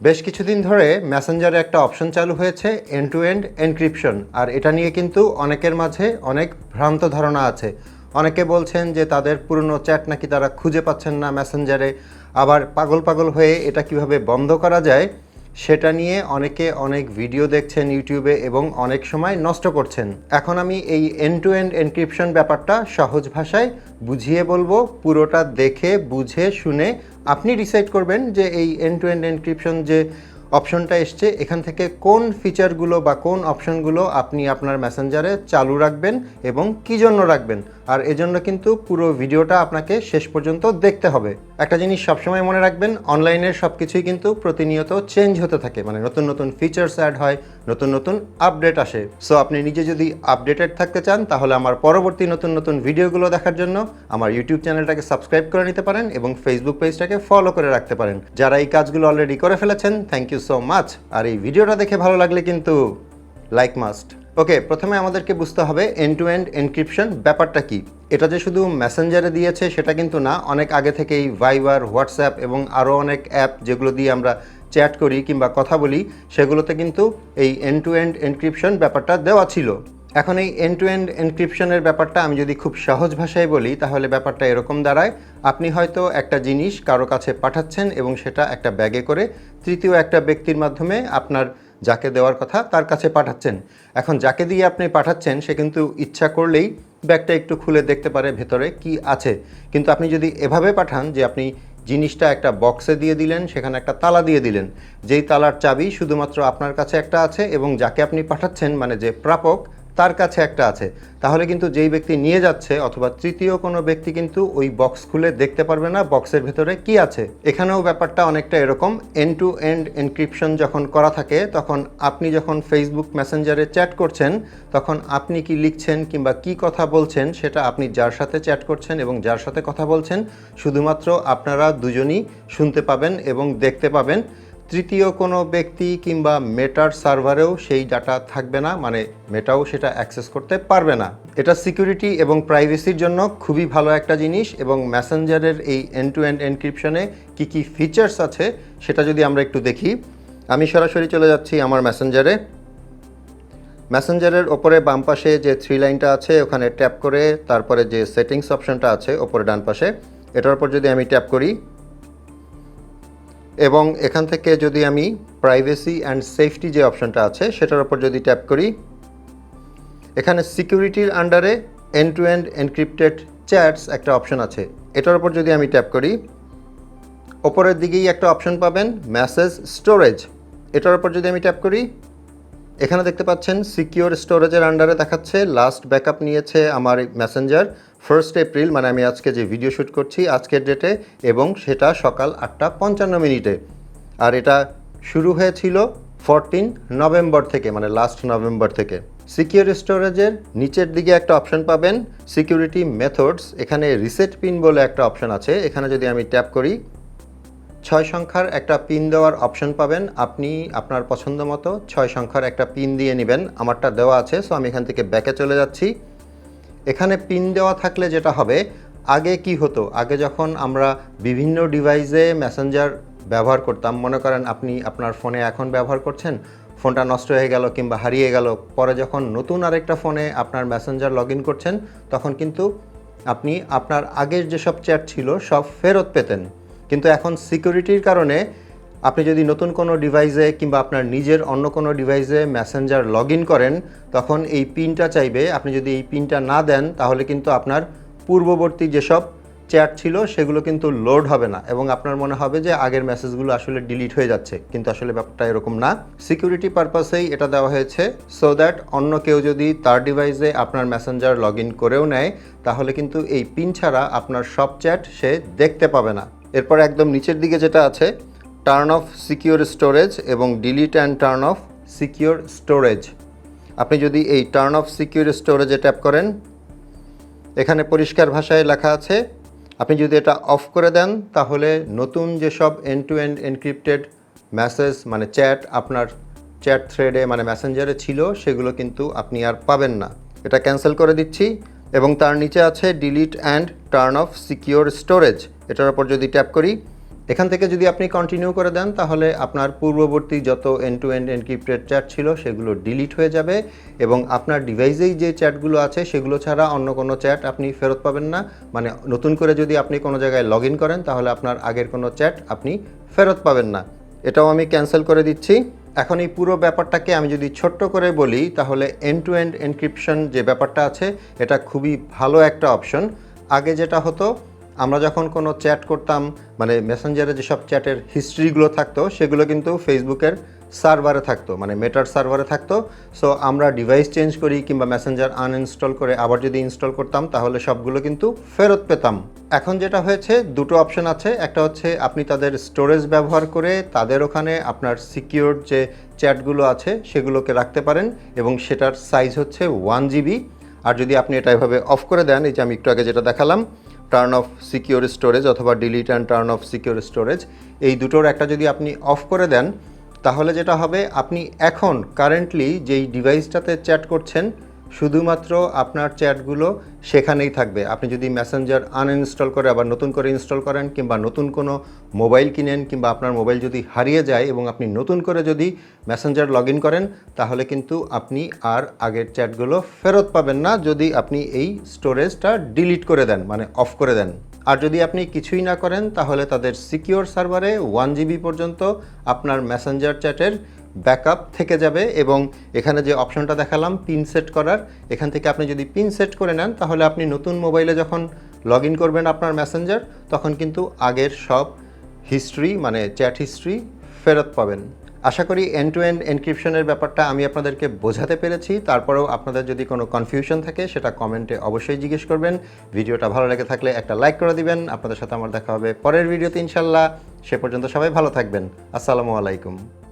বেশ কিছুদিন ধরে মেসেঞ্জারে একটা অপশন চালু হয়েছে এন্ড টু এন্ড এনক্রিপশন আর এটা নিয়ে কিন্তু অনেকের মাঝে অনেক ভ্রান্ত ধারণা আছে। অনেকে বলছেন যে তাদের পুরনো চ্যাট নাকি তারা খুঁজে পাচ্ছেন না মেসেঞ্জারে। আবার পাগল পাগল হয়ে এটা কীভাবে বন্ধ করা যায় সেটা নিয়ে অনেকে অনেক ভিডিও দেখছেন ইউটিউবে এবং অনেক সময় নষ্ট করছেন। এখন আমি এই এন্ড টু এন্ড এনক্রিপশন ব্যাপারটা সহজ ভাষায় বুঝিয়ে বলব, পুরোটা দেখে, বুঝে, শুনে আপনি ডিসাইড করবেন যে এই এন্ড টু এন্ড এনক্রিপশন যে অপশনটা এসছে, এখান থেকে কোন ফিচারগুলো বা কোন অপশনগুলো আপনি আপনার মেসেঞ্জারে চালু রাখবেন এবং কী জন্য রাখবেন। আর এজন্য কিন্তু পুরো ভিডিওটা আপনাকে শেষ পর্যন্ত দেখতে হবে। একটা জিনিস সবসময় মনে রাখবেন, অনলাইনের সব কিছুই কিন্তু প্রতিনিয়ত চেঞ্জ হতে থাকে। মানে নতুন নতুন ফিচার্স অ্যাড হয়, নতুন নতুন আপডেট আসে। সো আপনি নিজে যদি আপডেটেড থাকতে চান, তাহলে আমার পরবর্তী নতুন নতুন ভিডিওগুলো দেখার জন্য আমার ইউটিউব চ্যানেলটাকে সাবস্ক্রাইব করে নিতে পারেন এবং ফেসবুক পেজটাকে ফলো করে রাখতে পারেন। যারা এই কাজগুলো অলরেডি করে ফেলেছেন থ্যাংক ইউ সো মাচ আর এই ভিডিওটা দেখে ভালো লাগলে কিন্তু লাইক মাস্ট ওকে, প্রথমে আমাদেরকে বুঝতে হবে এন্ড টু এন্ড এনক্রিপশন ব্যাপারটা কি। এটা যে শুধু মেসেঞ্জারে দিয়েছে সেটা কিন্তু না, অনেক আগে থেকেই ভাইবার হোয়াটসঅ্যাপ এবং আরও অনেক অ্যাপ যেগুলো দিয়ে আমরা চ্যাট করি কিংবা কথা বলি, সেগুলোতে কিন্তু এই এন্ড টু এন্ড এনক্রিপশন ব্যাপারটা দেওয়া ছিল। এখন এই এন্ড টু এন্ড এনক্রিপশনের ব্যাপারটা আমি যদি খুব সহজ ভাষায় বলি, তাহলে ব্যাপারটা এরকম দাঁড়ায়। আপনি হয়তো একটা জিনিস কারও কাছে পাঠাচ্ছেন এবং সেটা একটা ব্যাগে করে তৃতীয় একটা ব্যক্তির মাধ্যমে আপনার যাকে দেওয়ার কথা তার কাছে পাঠাচ্ছেন। এখন যাকে দিয়ে আপনি পাঠাচ্ছেন, সে কিন্তু ইচ্ছা করলেই ব্যাগটা একটু খুলে দেখতে পারে ভেতরে কি আছে। কিন্তু আপনি যদি এভাবে পাঠান যে আপনি জিনিসটা একটা বক্সে দিয়ে দিলেন, সেখানে একটা তালা দিয়ে দিলেন, যেই তালার চাবি শুধুমাত্র আপনার কাছে একটা আছে এবং যাকে আপনি পাঠাচ্ছেন মানে যে প্রাপক তার কাছে একটা আছে। তাহলে কিন্তু যেই ব্যক্তি নিয়ে যাচ্ছে অথবা তৃতীয় কোনো ব্যক্তি কিন্তু ওই বক্স খুলে দেখতে পারবে না বক্সের ভেতরে কি আছে। এখানেও ব্যাপারটা অনেকটা এরকম। এন্ড টু এন্ড এনক্রিপশন যখন করা থাকে, তখন আপনি যখন ফেসবুক মেসেঞ্জারে চ্যাট করছেন, তখন আপনি কি লিখছেন কিংবা কি কথা বলছেন সেটা আপনি যার সাথে চ্যাট করছেন এবং যার সাথে কথা বলছেন, শুধুমাত্র আপনারা দুজনই শুনতে পাবেন এবং দেখতে পাবেন। তৃতীয় কোনো ব্যক্তি কিংবা মেটার সার্ভারেও সেই ডাটা থাকবে না মানে মেটাও সেটা অ্যাক্সেস করতে পারবে না। এটা সিকিউরিটি এবং প্রাইভেসির জন্য খুবই ভালো একটা জিনিস এবং ম্যাসেঞ্জারের এই এন্ড টু এন্ড এনক্রিপশনে কী কী ফিচার্স আছে সেটা যদি আমরা একটু দেখি। আমি সরাসরি চলে যাচ্ছি আমার ম্যাসেঞ্জারে। ম্যাসেঞ্জারের ওপরে বাম পাশে যে থ্রি লাইনটা আছে, ওখানে ট্যাপ করে তারপরে যে সেটিংস অপশনটা আছে ওপরে ডান পাশে, এটার উপর যদি আমি ট্যাপ করি এবং এখান থেকে যদি আমি প্রাইভেসি অ্যান্ড সেফটি যে অপশনটা আছে, সেটার উপর যদি ট্যাপ করি, এখানে সিকিউরিটির আন্ডারে end to end encrypted chats একটা অপশন আছে। এটার উপর যদি আমি ট্যাপ করি, ওপরের দিকেই একটা অপশন পাবেন মেসেজ স্টোরেজ এটার উপর যদি আমি ট্যাপ করি, এখানে দেখতে পাচ্ছেন সিকিউর স্টোরেজের আন্ডারে দেখাচ্ছে লাস্ট ব্যাকআপ নিয়েছে আমার মেসেঞ্জার ফার্স্ট এপ্রিল মানে আমি আজকে যে ভিডিও শ্যুট করছি, আজকের ডেটে এবং সেটা সকাল আটটা পঞ্চান্ন মিনিটে। আর এটা শুরু হয়েছিল ফরটিন নভেম্বর থেকে মানে লাস্ট নভেম্বর থেকে। সিকিউর স্টোরেজের নিচের দিকে একটা অপশন পাবেন সিকিউরিটি মেথডস এখানে রিসেট পিন বলে একটা অপশন আছে। এখানে যদি আমি ট্যাপ করি, ছয় সংখ্যার একটা পিন দেওয়ার অপশন পাবেন। আপনি আপনার পছন্দ মতো ছয় সংখ্যার একটা পিন দিয়ে নেবেন। আমারটা দেওয়া আছে সো আমি এখান থেকে ব্যাকে চলে যাচ্ছি। এখানে পিন দেওয়া থাকলে যেটা হবে, আগে কি হতো? আগে যখন আমরা বিভিন্ন ডিভাইসে মেসেঞ্জার ব্যবহার করতাম, মনে করেন আপনি আপনার ফোনে এখন ব্যবহার করছেন ফোনটা নষ্ট হয়ে গেল কিংবা হারিয়ে গেল, পরে যখন নতুন আরেকটা ফোনে আপনার মেসেঞ্জার লগ ইন করছেন, তখন কিন্তু আপনি আপনার আগের যেসব চ্যাট ছিল, সব ফেরত পেতেন। কিন্তু এখন সিকিউরিটির কারণে আপনি যদি নতুন কোনো ডিভাইসে কিংবা আপনার নিজের অন্য কোনো ডিভাইসে মেসেঞ্জার লগ করেন, তখন এই পিনটা চাইবে। আপনি যদি এই পিনটা না দেন, তাহলে কিন্তু আপনার পূর্ববর্তী যেসব চ্যাট ছিল, সেগুলো কিন্তু লোড হবে না এবং আপনার মনে হবে যে আগের মেসেজগুলো আসলে ডিলিট হয়ে যাচ্ছে। কিন্তু আসলে ব্যাপারটা এরকম না। সিকিউরিটি পারপাসেই এটা দেওয়া হয়েছে সো দ্যাট অন্য কেউ যদি তার ডিভাইসে আপনার মেসেঞ্জার লগ করেও নেয়, তাহলে কিন্তু এই পিন ছাড়া আপনার সব চ্যাট সে দেখতে পাবে না। এরপর একদম নিচের দিকে যেটা আছে টার্ন অফ সিকিউর স্টোরেজ এবং delete and turn off secure storage আপনি যদি এই টার্ন অফ সিকিউর স্টোরেজে ট্যাপ করেন, এখানে পরিষ্কার ভাষায় লেখা আছে, আপনি যদি এটা অফ করে দেন, তাহলে নতুন যেসব end to end encrypted message মানে চ্যাট আপনার চ্যাট থ্রেডে মানে মেসেঞ্জারে ছিল, সেগুলো কিন্তু আপনি আর পাবেন না। এটা ক্যান্সেল করে দিচ্ছি এবং তার নিচে আছে delete and turn off secure storage এটার উপর যদি ট্যাপ করি এখান থেকে যদি আপনি কন্টিনিউ করে দেন, তাহলে আপনার পূর্ববর্তী যত end to end encrypted chat ছিল, সেগুলো ডিলিট হয়ে যাবে এবং আপনার ডিভাইসেই যে চ্যাটগুলো আছে, সেগুলো ছাড়া অন্য কোনো চ্যাট আপনি ফেরত পাবেন না। মানে নতুন করে যদি আপনি কোনো জায়গায় লগ করেন, তাহলে আপনার আগের কোনো চ্যাট আপনি ফেরত পাবেন না। এটাও আমি ক্যান্সেল করে দিচ্ছি। এখন এই পুরো ব্যাপারটাকে আমি যদি ছোট্ট করে বলি, তাহলে এন্ড টু এন্ড এনক্রিপশন যে ব্যাপারটা আছে, এটা খুবই ভালো একটা অপশন আগে যেটা হতো আমরা যখন কোনো চ্যাট করতাম মানে মেসেঞ্জারে যেসব চ্যাটের হিস্ট্রিগুলো থাকতো, সেগুলো কিন্তু ফেসবুকের সার্ভারে থাকতো মানে মেটার সার্ভারে থাকতো। সো আমরা ডিভাইস চেঞ্জ করি কিংবা মেসেঞ্জার আনইনস্টল করে আবার যদি ইনস্টল করতাম, তাহলে সবগুলো কিন্তু ফেরত পেতাম। এখন যেটা হয়েছে, দুটো অপশন আছে। একটা হচ্ছে আপনি তাদের স্টোরেজ ব্যবহার করে তাদের ওখানে আপনার সিকিউর যে চ্যাটগুলো আছে, সেগুলোকে রাখতে পারেন এবং সেটার সাইজ হচ্ছে ওয়ান জিবি। আর যদি আপনি এটা এভাবে অফ করে দেন, এই যে আমি একটু আগে যেটা দেখালাম টার্ন অফ সিকিউর স্টোরেজ অথবা delete and turn off secure storage এই দুটোর একটা যদি আপনি অফ করে দেন, তাহলে যেটা হবে, আপনি এখন কারেন্টলি যেই ডিভাইসটাতে চ্যাট করছেন শুধুমাত্র আপনার চ্যাটগুলো সেখানেই থাকবে। আপনি যদি মেসেঞ্জার আনইনস্টল করে আবার নতুন করে ইনস্টল করেন কিংবা নতুন কোনো মোবাইল কিনেন কিংবা আপনার মোবাইল যদি হারিয়ে যায় এবং আপনি নতুন করে যদি মেসেঞ্জার লগ করেন, তাহলে কিন্তু আপনি আর আগের চ্যাটগুলো ফেরত পাবেন না যদি আপনি এই স্টোরেজটা ডিলিট করে দেন মানে অফ করে দেন। আর যদি আপনি কিছুই না করেন, তাহলে তাদের সিকিউর সার্ভারে ওয়ান জিবি পর্যন্ত আপনার মেসেঞ্জার চ্যাটের ব্যাকআপ থেকে যাবে এবং এখানে যে অপশনটা দেখালাম, পিন সেট করার, এখান থেকে আপনি যদি পিন সেট করে নেন, তাহলে আপনি নতুন মোবাইলে যখন লগ করবেন আপনার মেসেঞ্জার, তখন কিন্তু আগের সব হিস্ট্রি মানে চ্যাট হিস্ট্রি ফেরত পাবেন। আশা করি এন্ড টু এন্ড এনক্রিপশনের ব্যাপারটা আমি আপনাদেরকে বোঝাতে পেরেছি। তারপরেও আপনাদের যদি কোনো কনফিউশন থাকে, সেটা কমেন্টে অবশ্যই জিজ্ঞেস করবেন। ভিডিওটা ভালো লেগে থাকলে একটা লাইক করে দিবেন। আপনাদের সাথে আমার দেখা হবে পরের ভিডিওতে ইনশাল্লাহ সে পর্যন্ত সবাই ভালো থাকবেন। আসসালামু আলাইকুম।